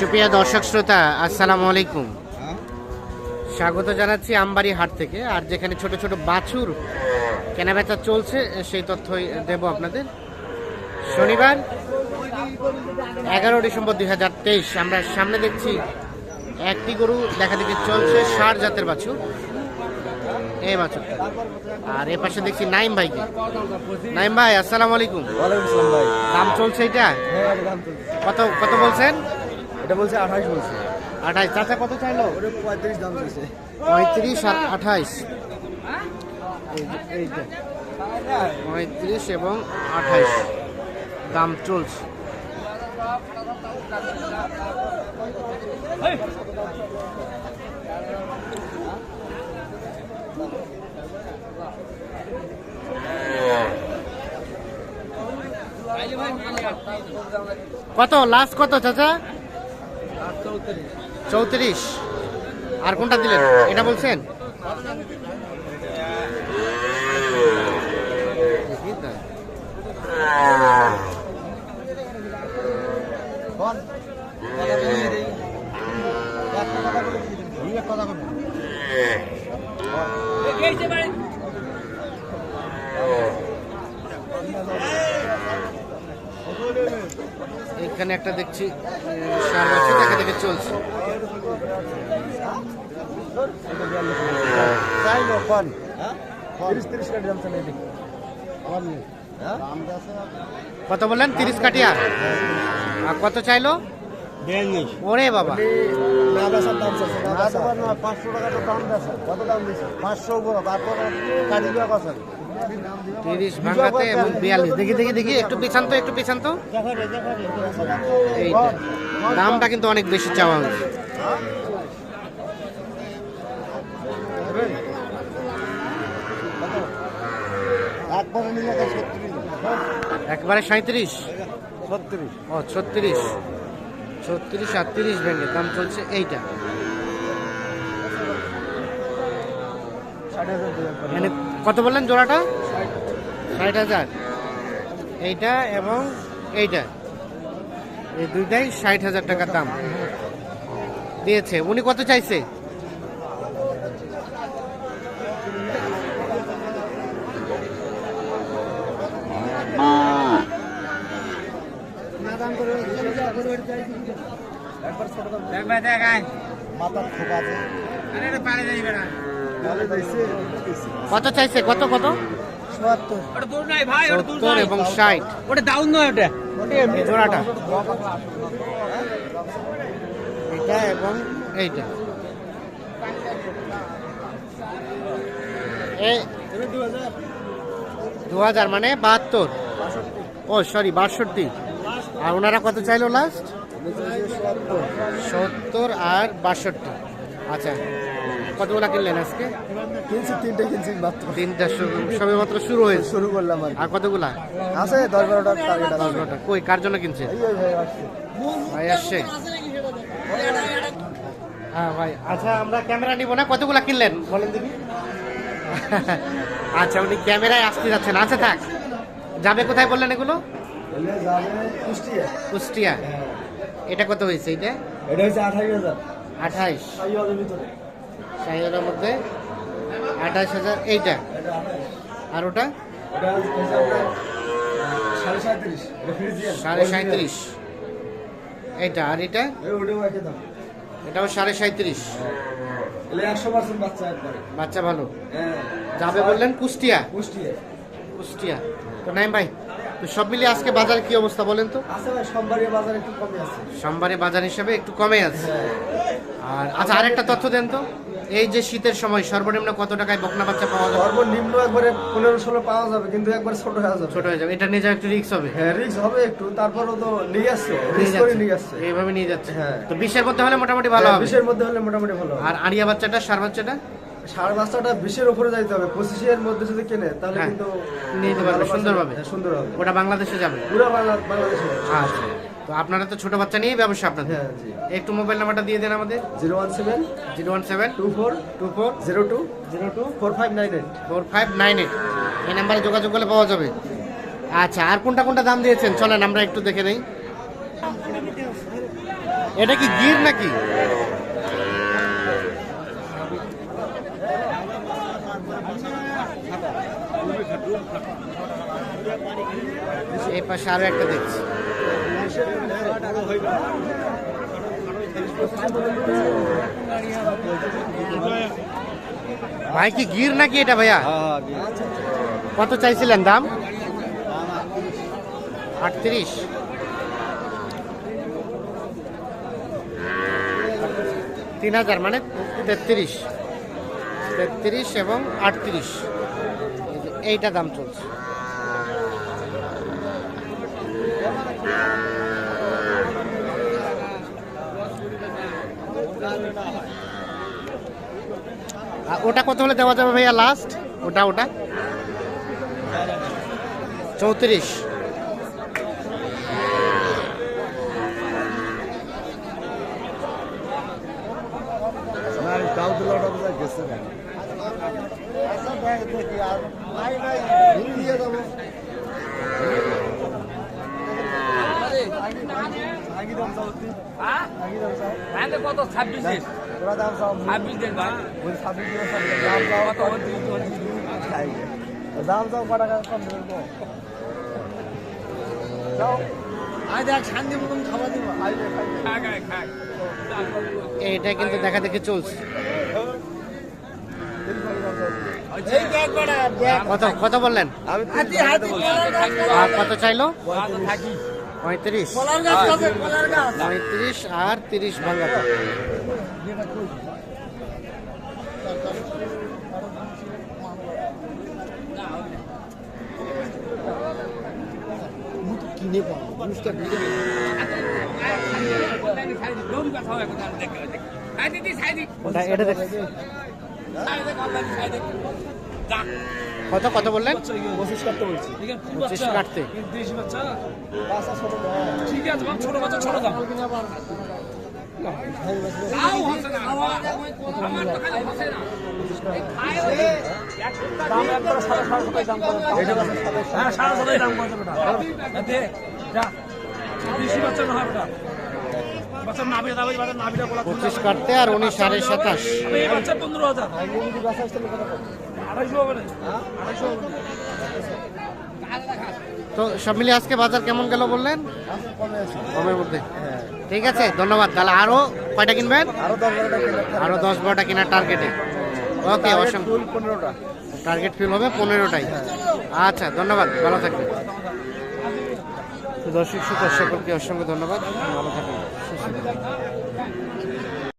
সুপ্রিয় দর্শক শ্রোতা আসসালামু আলাইকুম। স্বাগত জানাচ্ছি আমবাড়ি হাট থেকে আর যেখানে ছোট ছোট বাছুর কেনাবেচা চলছে সেই তথ্যই দেব আপনাদের। শনিবার এগারো ডিসেম্বর দুই হাজার তেইশ আমরা সামনে দেখছি একটি গরু দেখা দেখি চলছে ষাট জাতের বাছুর। এই বাছুর আর এ পাশে দেখছি নাইম ভাইকে নাইম ভাই আসসালামু আলাইকুম। ভাই। দাম চলছে এটা? হ্যাঁ কত কত বলছেন? এটা বলছে আঠাশ বলছে। আঠাইশ চাচা কত চাইলো? পঁয়ত্রিশ দাম চলছে পঁয়ত্রিশ আর আঠাইশ এইটা পঁয়ত্রিশ এবং আঠাইশ দাম চলছে। কত? লাস্ট কত চাচা? চৌত্রিশ। আর কোনটা দিলেন? এটা বলছেন? দেখি এখানে একটা দেখছি দেখা চলছে। কত বললেন? তিরিশ কাটিয়া আর কত চাইলো? ওরে বাবা। পাঁচশো টাকা তো দাম বেচা কত দাম দিছে পাঁচশো তারপর কাটি দেওয়া কথা তিরিশ ভাঙাতে বিয়াল্লিশ। দেখি দেখি দেখি, একটু তো একটু তো। দামটা কিন্তু অনেক বেশি চাওয়া হচ্ছে একবারে সাঁত্রিশ ছত্রিশ ও, ছত্রিশ। ছত্রিশ আর দাম চলছে এইটা। কত বললেন জোড়াটা? ষাট হাজার। এইটা এবং এইটা। এই দুইটাই ষাট হাজার টাকার দাম। দিয়েছে। উনি কত চাইছে? একবার ছোট দাম মাথার খোপা আছে। ভালো দিয়েছে কত চাইছে? কত কত? সত্তর। এবং ষাট। ওটা ডাউন নয় ওটা। এই জোড়াটা। এটা এবং এইটা। দু হাজার মানে বাহাত্তর। ও সরি বাষট্টি। আর ওনারা কত চাইলো লাস্ট সত্তর আর বাষট্টি। আচ্ছা কতগুলা কিনলেন আজকে? কিনছি তিনটে কিনছি মাত্র। তিনটা সবে মাত্র শুরু হয়েছে। শুরু করলাম আর। কতগুলা? আছে দশ বারোটা টার্গেট দশ বারোটা। কই কার জন্য কিনছে? ভাই আসছে। হ্যাঁ ভাই। আচ্ছা আমরা ক্যামেরা নিব না? কতগুলা কিনলেন? বলেন দেখি। আচ্ছা উনি ক্যামেরায় আসতে যাচ্ছেন। আচ্ছা থাক। যাবে কোথায় বললেন এগুলো? কুষ্টিয়া। কুষ্টিয়া। এটা কত হয়েছে এটা এটা হচ্ছে আঠাশ হাজার। আঠাইশ। সাইয়ের মধ্যে আঠাইশ হাজার এইটা। আর ওটা? সাড়ে সাঁত্রিশ এটা এইটা আর এটা? এটাও সাড়ে সাঁত্রিশ বাচ্চা ভালো। যাবে বললেন কুষ্টিয়া। কুষ্টিয়া। কুষ্টিয়া তো নাইম ভাই তো সব মিলিয়ে আজকে বাজার কি অবস্থা বলেন তো? সোমবারে বাজার একটু কমে আছে। সোমবারে বাজার হিসাবে একটু কমে আছে। হ্যাঁ। আর আচ্ছা আরেকটা তথ্য দেন তো। এই যে শীতের সময় সর্বনিম্ন কত টাকায় বকনা বাচ্চা পাওয়া যাবে? সর্বনিম্ন একবারে পনেরো ষোলো পাওয়া যাবে কিন্তু একবার ছোট হয়ে যাবে। ছোট হয়ে যাবে। এটা নিয়ে যাওয়া একটু রিক্স হবে। হ্যাঁ রিক্স হবে একটু। তারপরও তো নিয়ে আসছে নিয়ে রিক্স করে নিয়ে যাচ্ছে। আসছে এইভাবে নিয়ে যাচ্ছে। হ্যাঁ। তো বিশের মধ্যে হলে মোটামুটি ভালো হ্যাঁ, হবে। বিশের মধ্যে হলে মোটামুটি ভালো আর আড়িয়া বাচ্চাটা সার বাচ্চাটা? সাড়ে পাঁচটাটা বিশের উপরে যাইতে হবে। পঁচিশের মধ্যে যদি কেনে তাহলে হ্যাঁ, কিন্তু নিতে পারবে, ভালো পার্সেন্ট- সুন্দরভাবে। হ্যাঁ, সুন্দর হবে। ওটা বাংলাদেশে যাবে। পুরো বাংলাদেশে আচ্ছা। তো আপনারা তো ছোট বাচ্চা নিয়েই ব্যবসা আপনাদের? হ্যাঁ জি। একটু মোবাইল নাম্বারটা দিয়ে দেন আমাদের। Zero one seven zero one seven two four two four zero two zero two four five nine eight. Four five nine eight. এই নাম্বারে যোগাযোগ করলে পাওয়া যাবে। আচ্ছা আর কোনটা কোনটা দাম দিয়েছেন? চলেন আমরা একটু দেখে নেই। এটা কি গির নাকি? এই পাশে আরও একটা দেখছি। ভাই কি গির নাকি এটা ভাইয়া? কত চাইছিলেন দাম? আটত্রিশ। তিন হাজার মানে তেত্রিশ। তেত্রিশ এবং আটত্রিশ। এইটা দাম চলছে। ওটা কত হলে দেওয়া যাবে ভাইয়া লাস্ট ওটা ওটা? চৌত্রিশ। তাহলে কত ছাব্বিশ দিন ছাব্বিশ ভাই কত দাম কটা কম যাও এইটা কিন্তু দেখা দেখি চলছে কত কত বললেন কত চাইলো থাকি পঁয়ত্রিশ পঁয়ত্রিশ আর তিরিশ ভাঙা কিনে পাবো এটা দেখ যা কত কত বললেন? পঁচিশ করতে বলছি। পঁচিশ কাটতে। ঠিক আছে ছোট বাচ্চা ছোট দাম। পঁচিশ আর উনি সাড়ে সাতাশ। বাচ্চা পনেরো হাজার। তো সব মিলিয়ে আজকে বাজার কেমন গেল বললেন? কমের মধ্যে ঠিক আছে ধন্যবাদ। তাহলে আরও কয়টা কিনবেন? আরও দশ বারোটা কেনার টার্গেটে ওকে অসংখ্য। পনেরোটা। টার্গেট ফিল হবে পনেরোটাই। আচ্ছা ধন্যবাদ। ভালো থাকবেন। দর্শক সুখ সকলকে অসংখ্য ধন্যবাদ। ভালো থাকবেন।